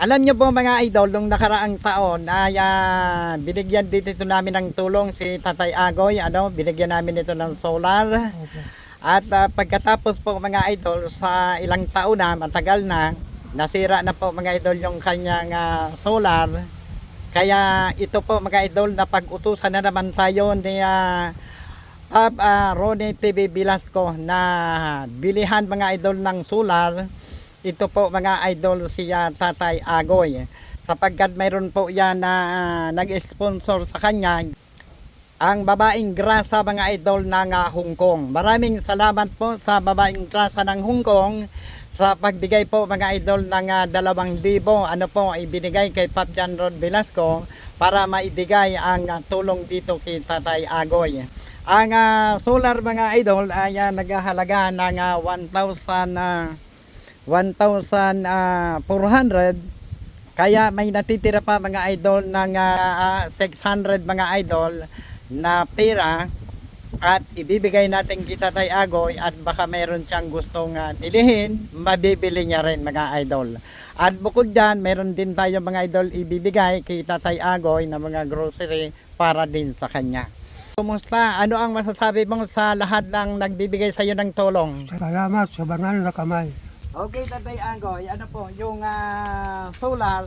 Alam niyo po mga idol, nung nakaraang taon ay ah, binigyan din ito namin ng tulong si Tatay Agoy, ano, binigyan namin ito ng solar. At ah, pagkatapos po mga idol, sa ilang taon na, matagal na, nasira na po mga idol yung kanyang ah, solar. Kaya ito po mga idol, na pag-utusan na naman tayo ni ah, Pab ah, Ronnie TV Velasco na bilihan mga idol ng solar. Ito po mga idol siya Tatay Agoy. Sapagkat mayroon po yan na ah, nag-sponsor sa kanya ang babaeng grasa mga idol ng ah, Hong Kong. Maraming salamat po sa babaeng grasa ng Hong Kong sa pagbigay po mga idol ng ah, dalawang libo ano po ibinigay kay Pap Jan Rod Velasco para maibigay ang ah, tulong dito kay Tatay Agoy. Ang ah, solar mga idol ay ah, naghahalaga ng ah, 1,000 ah, 1,400 kaya may natitira pa mga idol ng ah, ah, 600 mga idol na pera at ibibigay natin kita tay Agoy at baka meron siyang gustong ah, bilihin, mabibili niya rin mga idol. At bukod dyan, meron din tayo mga idol ibibigay kay Tatay Agoy na mga grocery para din sa kanya. Kumusta? Ano ang masasabi mo sa lahat ng nagbibigay sa iyo ng tulong? Salamat sa banal na kamay. Okay, Tatay Agoy, ano po, yung ah, solar,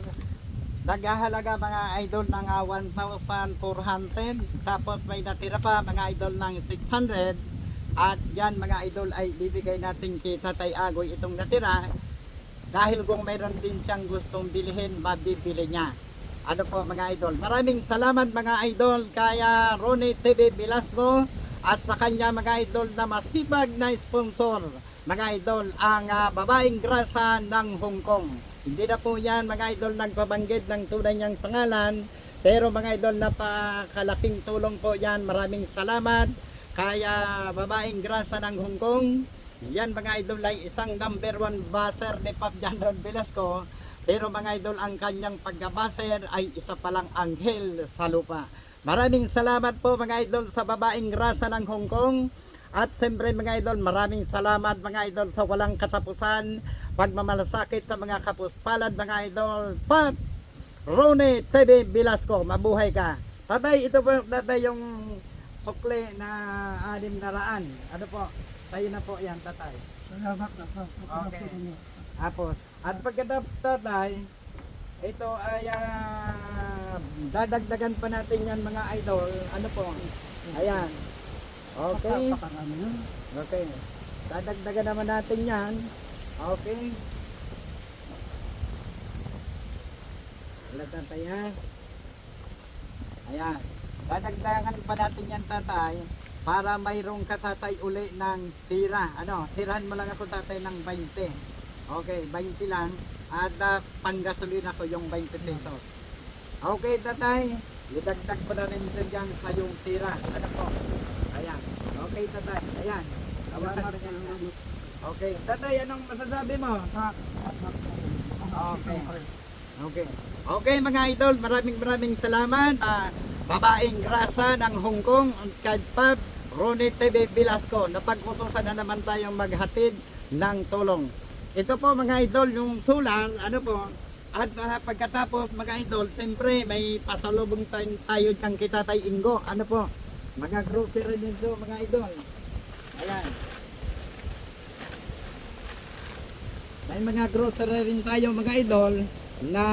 naghahalaga mga idol ng ah, 1,400, tapos may natira pa mga idol ng 600, at yan mga idol ay bibigay natin kay Tatay Agoy itong natira, dahil kung mayroon din siyang gustong bilhin, mabibili niya. Ano po mga idol? Maraming salamat mga idol kaya Ronnie TV Velasco at sa kanya mga idol na masipag na sponsor. Mga idol, ang ah, babaeng grasa ng Hong Kong. Hindi na po yan mga idol nagpabanggit ng tunay niyang pangalan. Pero mga idol, napakalaking tulong po yan. Maraming salamat. Kaya babaeng grasa ng Hong Kong. Yan mga idol ay isang number one baser ni Pap Jan Ron Velasco. Pero mga idol, ang kanyang pagkabaser ay isa palang anghel sa lupa. Maraming salamat po mga idol sa babaeng grasa ng Hong Kong. At siyempre mga idol, maraming salamat mga idol sa walang katapusan, pagmamalasakit sa mga kapuspalad mga idol. Pat Rone TV Velasco, mabuhay ka. Tatay, ito po tatay yung sukle na anim na raan. Ano po? Tayo na po yan, tatay. Salamat na po. Okay. Tapos, at pagkatapos tatay, ito ay ah, dadagdagan pa natin yan mga idol. Ano po? Ayan. Okay. Okay. Dadagdagan naman natin yan. Okay. Wala tatay ha. Ayan. Dadagdagan pa natin yan tatay para mayroong katatay uli ng tira. Ano, tirahan mo lang ako tatay ng 20. Okay, 20 lang. At uh, panggasolina ko yung 20 pesos. Okay tatay. Idagdag pa na rin dyan sa yung tira. Ano po? Tatay. Ayan. Mo yan. Okay. Tatay, anong masasabi mo? Okay. Okay. Okay mga idol, maraming maraming salamat. Ah, babaeng grasa ng Hong Kong, ang kay Pab, Ronnie TV Velasco. Napag-utosan na naman tayong maghatid ng tulong. Ito po mga idol, yung sulang, ano po, at ah, pagkatapos mga idol, siyempre may pasalubong tayo, tayo kang kita tayo Ingo. Ano po, mga grocery nito mga idol. Ayan. May mga grocery rin tayo mga idol na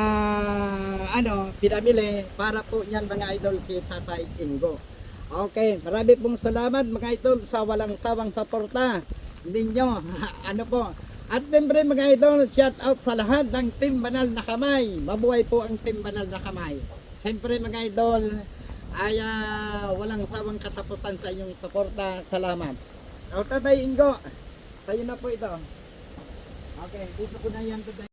ano, pinamili para po niyan mga idol kay Tatay Ingo. Okay, marami pong salamat mga idol sa walang sawang suporta ninyo. ano po? At siyempre mga idol, shout out sa lahat ng Team Banal na Kamay. Mabuhay po ang Team Banal na Kamay. Siyempre mga idol, ay ah, walang sawang katapusan sa inyong suporta. Salamat. O Tatay Ingo, tayo na po ito. Okay, dito ko na yan today.